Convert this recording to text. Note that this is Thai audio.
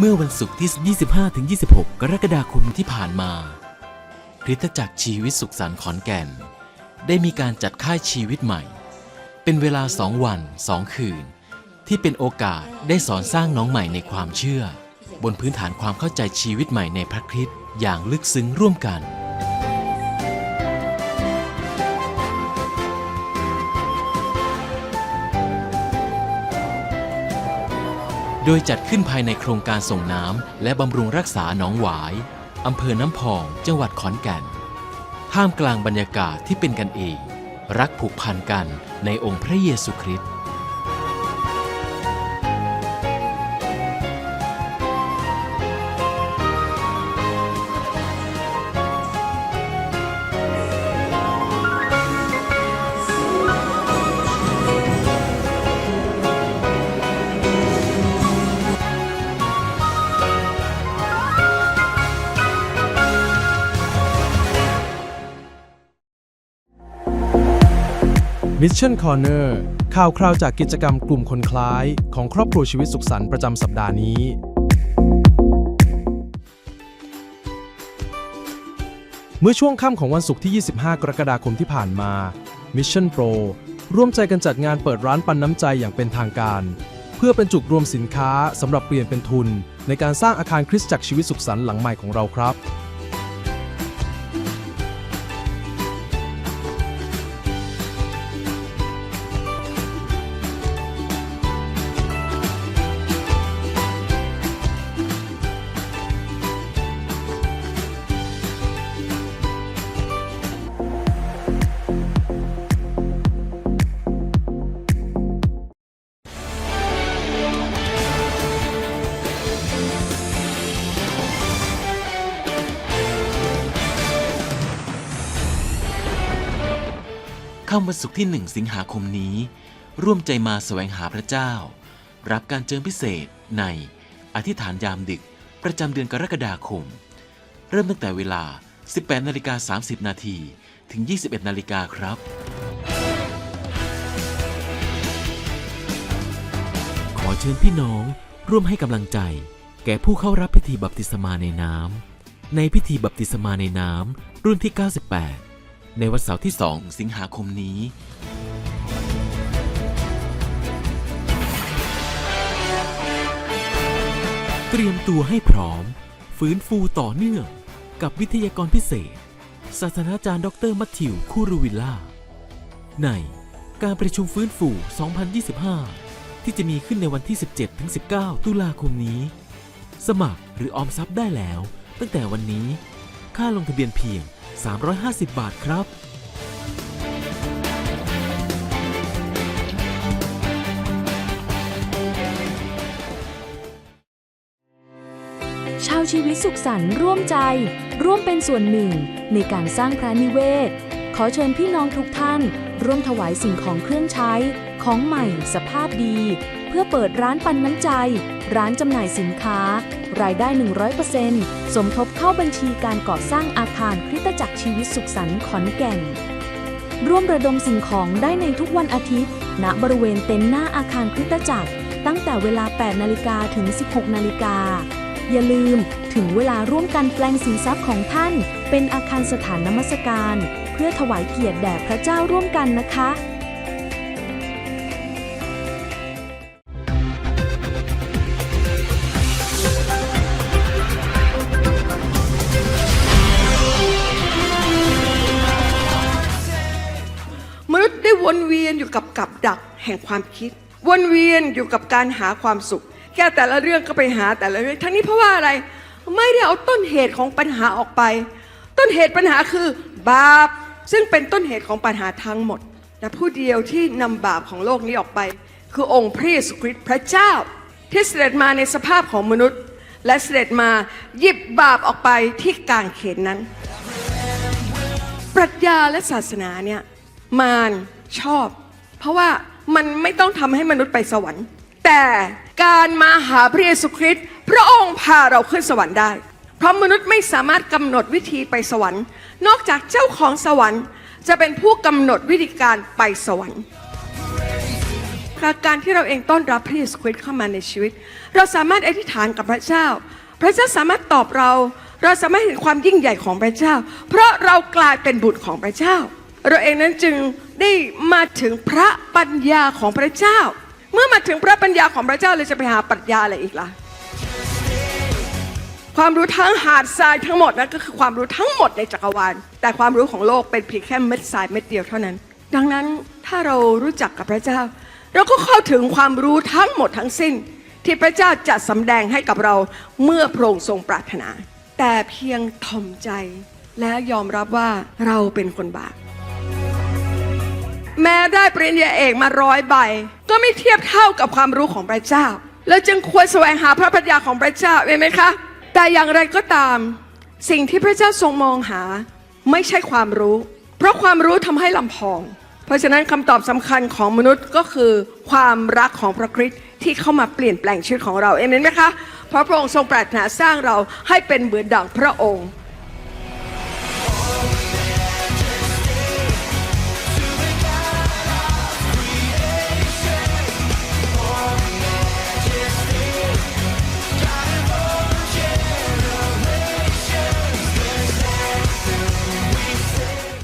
เมื่อวันศุกร์ที่ 25-26 กรกฎาคมที่ผ่านมาคริสตจักรชีวิตสุขสันต์ขอนแก่น ได้มีการจัดค่ายชีวิตใหม่ เป็นเวลาสองวันสองคืน ที่เป็นโอกาสได้สอนสร้างน้องใหม่ในความเชื่อ บนพื้นฐานความเข้าใจชีวิตใหม่ในพระคริสต์อย่างลึกซึ้งร่วมกัน โดยจัดขึ้นภายในโครงการส่งน้ำและบำรุงรักษาหนองหวายอำเภอน้ำพอง จังหวัดขอนแก่น ท่ามกลางบรรยากาศที่เป็นกันเอง รักผูกพันกันในองค์พระเยซูคริสต์ Mission Corner ข่าวคราวจากกิจกรรมกลุ่มคนคล้าย ของครอบครัวชีวิตสุขสันต์ประจำสัปดาห์นี้ เมื่อช่วงค่ำของวันศุกร์ที่ 25 กรกฎาคมที่ผ่านมา Mission Pro ร่วมใจกันจัดงานเปิดร้านปันน้ำใจอย่างเป็นทางการ เพื่อเป็นจุดรวมสินค้าสำหรับเปลี่ยนเป็นทุน ในการสร้างอาคารคริสตจักรชีวิตสุขสันต์หลังใหม่ของเราครับ ค่ำวันศุกร์ที่1สิงหาคมนี้ ร่วมใจมาแสวงหาพระเจ้า รับการเจิมพิเศษในอธิษฐานยามดึกประจำเดือนกรกฎาคม เริ่มตั้งแต่เวลา 18นาฬิกา30 นาทีถึง 21นาฬิกาครับขอเชิญพี่น้องร่วมให้กำลังใจ แก่ผู้เข้ารับพิธีบัพติศมาในน้ำในพิธีบัพติศมาในน้ำรุ่นที่ 98 ในวันเสาร์ที่ 2 สิงหาคมนี้ เตรียมตัวให้พร้อม ฟื้นฟูต่อเนื่อง กับวิทยากรพิเศษ ศาสตราจารย์ดรมัทธิว คูรูวิลล่า ในการประชุมฟื้นฟู 2025 ที่จะมีขึ้นในวันที่ 17-19 ตุลาคมนี้ สมัครหรือออมทรัพย์ได้แล้ว ตั้งแต่วันนี้ ค่าลงทะเบียนเพียง 350 บาทครับ ชาวชีวิตสุขสันต์ร่วมใจ ร่วมเป็นส่วนหนึ่ง ในการสร้างพระนิเวศ ขอเชิญพี่น้องทุกท่าน ร่วมถวายสิ่งของเครื่องใช้ ของใหม่ สภาพดี เพื่อเปิดร้านปันน้ำใจ ร้านจำหน่ายสินค้า รายได้ 100%สมทบเข้าบัญชีการก่อสร้างอาคารคริสตจักรชีวิตสุขสันต์ขอนแก่น ร่วมระดมสิ่งของได้ในทุกวันอาทิตย์ ณ บริเวณเต็นท์หน้าอาคารคริสตจักร ตั้งแต่เวลา 8 นาฬิกาถึง 16 นาฬิกา อย่าลืมถึงเวลาร่วมกันแปลงสินทรัพย์ของท่าน เป็นอาคารสถานนมัสการ เพื่อถวายเกียรติแด่พระเจ้าร่วมกันนะคะ วนเวียนอยู่กับกับดักแห่งความคิด วนเวียนอยู่กับการหาความสุขแค่แต่ละเรื่องก็ไปหาแต่ละเรื่องทั้งนี้เพราะว่าอะไร ไม่ได้เอาต้นเหตุของปัญหาออกไป ต้นเหตุปัญหาคือบาป ซึ่งเป็นต้นเหตุของปัญหาทั้งหมด และผู้เดียวที่นำบาปของโลกนี้ออกไป คือองค์พระเยซูคริสต์พระเจ้า ที่เสด็จมาในสภาพของมนุษย์ และเสด็จมาหยิบบาปออกไปที่กางเขนนั้น ปรัชญาและศาสนาเนี่ยมาร ชอบ เพราะว่ามันไม่ต้องทำให้มนุษย์ไปสวรรค์ แต่การมาหาพระเยซูคริสต์พระองค์พาเราขึ้นสวรรค์ได้ เพราะมนุษย์ไม่สามารถกำหนดวิธีไปสวรรค์ นอกจากเจ้าของสวรรค์ จะเป็นผู้กำหนดวิธีการไปสวรรค์การที่เราเองต้อนรับพระเยซูคริสต์เข้ามาในชีวิต เราสามารถอธิษฐานกับพระเจ้า พระเจ้าสามารถตอบเรา เราสามารถเห็นความยิ่งใหญ่ของพระเจ้า เพราะเรากลายเป็นบุตรของพระเจ้า เราเองนั้นจึงได้มาถึงพระปัญญาของพระเจ้า เมื่อมาถึงพระปัญญาของพระเจ้าเราจะไปหาปรัชญาอะไรอีกล่ะความรู้ทั้งหาดทรายทั้งหมดนั่นก็คือความรู้ทั้งหมดในจักรวาล แต่ความรู้ของโลกเป็นเพียงแค่เม็ดทรายเม็ดเดียวเท่านั้น ดังนั้นถ้าเรารู้จักกับพระเจ้า เราก็เข้าถึงความรู้ทั้งหมดทั้งสิ้น ที่พระเจ้าจะสำแดงให้กับเราเมื่อพระองค์ทรงปรารถนา แต่เพียงทอมใจและยอมรับว่าเราเป็นคนบาป แม้ได้ปริญญาเอกมาร้อยใบ ก็ไม่เทียบเท่ากับความรู้ของพระเจ้า แล้วจึงควรแสวงหาพระปัญญาของพระเจ้าเห็นไหมคะ แต่อย่างไรก็ตาม สิ่งที่พระเจ้าทรงมองหา ไม่ใช่ความรู้ เพราะความรู้ทำให้ลำพอง เพราะฉะนั้นคำตอบสำคัญของมนุษย์ก็คือ ความรักของพระคริสต์ที่เข้ามาเปลี่ยนแปลงชีวิตของเราเอเมนไหมคะ เพราะพระองค์ทรงปรารถนาสร้างเราให้เป็นเหมือนดังพระองค์